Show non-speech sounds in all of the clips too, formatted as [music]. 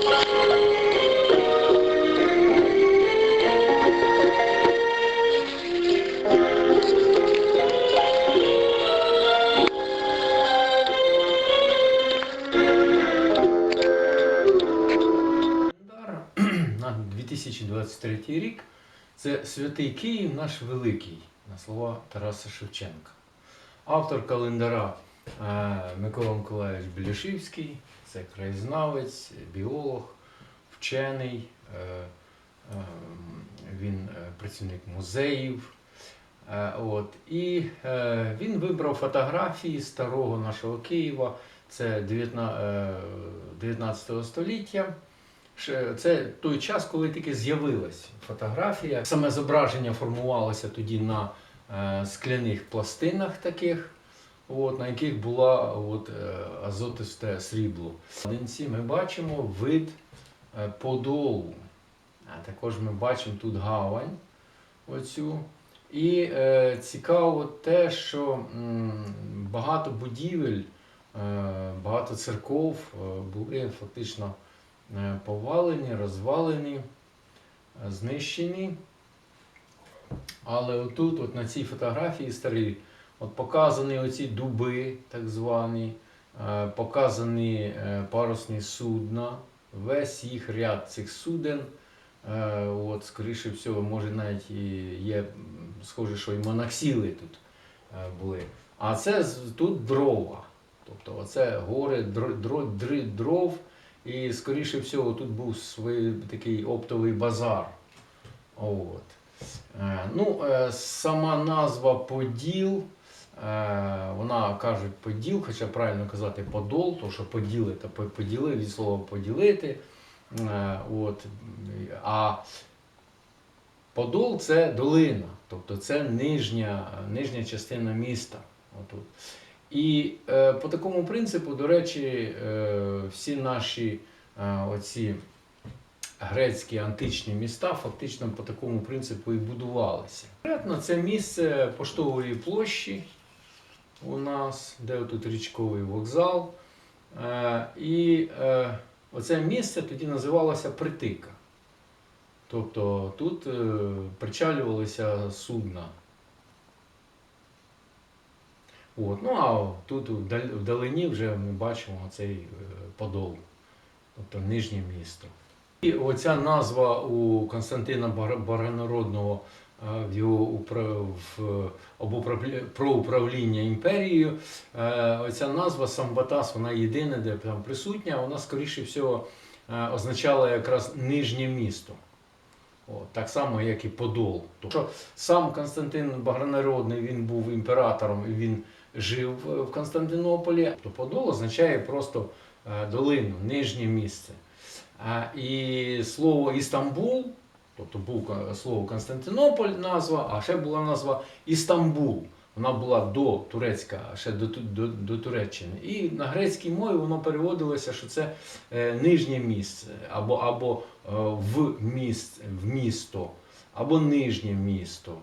Календар [clears throat] на 2023 рік це Святий Київ наш великий, на слова Тараса Шевченка. Автор календаря е, Микола Миколаївич Беляшівський, це краєзнавець, біолог, вчений, е, е, він е, працівник музеїв. От. І він вибрав фотографії старого нашого Києва, це 19, е, 19 століття. Це той час, коли тільки з'явилась фотографія. Саме зображення формувалося тоді на скляних пластинах таких, от, на яких була от, е, азотисте срібло. В Одинці ми бачимо вид е, подолу. А також ми бачимо тут гавань. Оцю. І е, цікаво те, що м, багато будівель, е, багато церков е, були фактично повалені, розвалені, знищені. Але отут, от на цій фотографії старій, от показані оці дуби, так звані, е, показані е, парусні судна, весь їх ряд цих суден. Е, От, скоріше всього, може навіть є схоже, що і моноксіли тут були. А це тут дрова. Тобто оце гори дро, дро, дров. І скоріше всього тут був свій такий оптовий базар. От. Ну, сама назва Поділ, вона кажуть поділ, хоча правильно казати подол, тому що поділи та поділи від слова поділити. Е, От. А Подол це долина, тобто це нижня, нижня частина міста. Отут. І е, по такому принципу, до речі, е, всі наші е, оці грецькі античні міста фактично по такому принципу і будувалися. Це місце поштової площі у нас, де тут річковий вокзал. Е, і е, оце місце тоді називалося Притика. Тобто тут е, причалювалися судна. От. Ну а тут вдалині вже ми бачимо цей подол, тобто нижнє місто. І оця назва у Константина е, в його в про управління імперією. е, Оця назва Самбатас, вона єдина, де там присутня, вона скоріше всього е, означала якраз нижнє місто. От, так само, як і Подол. Тобто сам Константин Багранародний він був імператором і він жив в Константинополі, то Подол означає просто е, долину, нижнє місце. І слово Істамбул, тобто був е, слово Константинополь назва, а ще була назва Істамбул. Вона була до турецька, ще до, до, до Туреччини. І на грецькій мові воно переводилося, що це е, нижнє місце, або, або е, в, міст, в місто, або нижнє місто.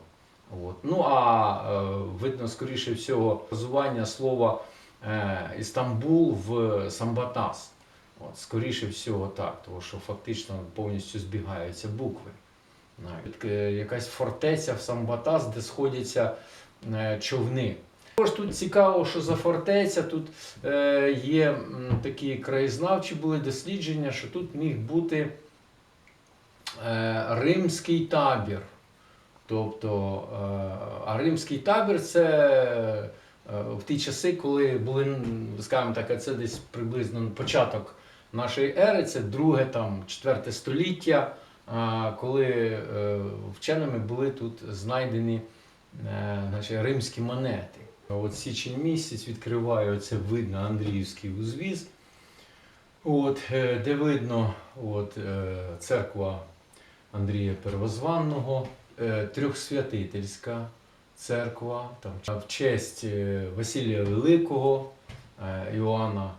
От. Ну а е, видно, скоріше всього, базування слова е, Істамбул в Самбатас. От, скоріше всього так, тому що фактично повністю збігаються букви. Е, якась фортеця в Самбатас, де сходяться е, човни. Також тут цікаво, що за фортеця тут е, є такі краєзнавчі були дослідження, що тут міг бути римський табір. Тобто, а римський табір це в ті часи, коли були, скажімо так, це десь приблизно початок нашої ери, це друге, там, четверте століття, коли е, вченими були тут знайдені е, значить, римські монети. От січень місяць відкриває це видно Андріївський узвіз, от, е, де видно от, церква Андрія Первозванного, трьохсвятительська церква, там, в честь Василія Великого, Іоанна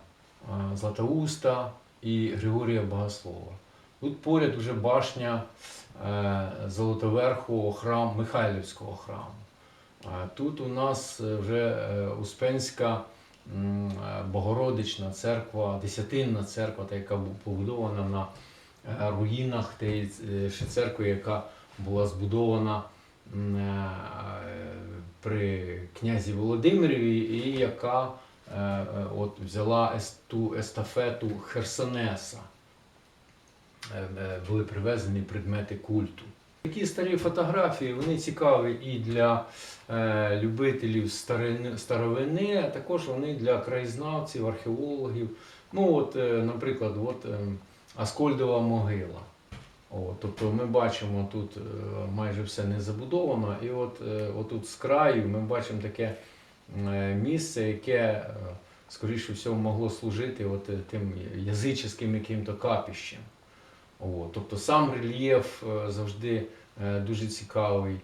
Златоуста і Григорія Богослова. Тут поряд вже башня е, Золотоверхового храму, Михайлівського храму. А Тут у нас е, вже е, Успенська е, Богородична церква, Десятинна церква, та яка бу- побудована на е, руїнах тієї е, церкви, яка була збудована е, при князі Володимирові, і яка е, е, от взяла ту естафету Херсонеса. Е, е, Були привезені предмети культу. Такі старі фотографії вони цікаві і для е, любителів старовини, а також вони для краєзнавців, археологів. Ну, от, наприклад, от, е, Аскольдова могила. О, тобто ми бачимо тут майже все не забудовано, і от отут з краю ми бачимо таке місце, яке, скоріше всього, могло служити от, тим язичським яким-то капіщем. О, тобто сам рельєф е, завжди е, дуже цікавий.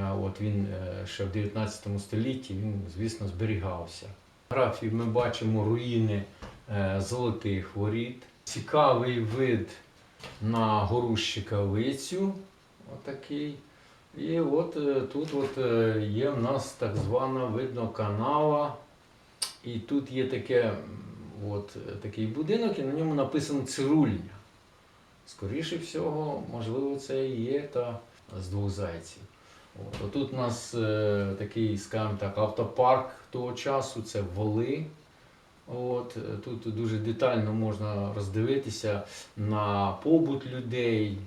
Е, От він ще в 19 столітті він, звісно, зберігався. На графії ми бачимо руїни золотих воріт, цікавий вид на гору Щекавицю. Отакий. І от тут от є в нас так звана видно канава. І тут є таке, от, такий будинок, і на ньому написано цирульня. Скоріше всього, можливо, це і є та з двох зайців. От, тут у нас е, такий, скажімо так, автопарк того часу, це воли. От, тут дуже детально можна роздивитися на побут людей,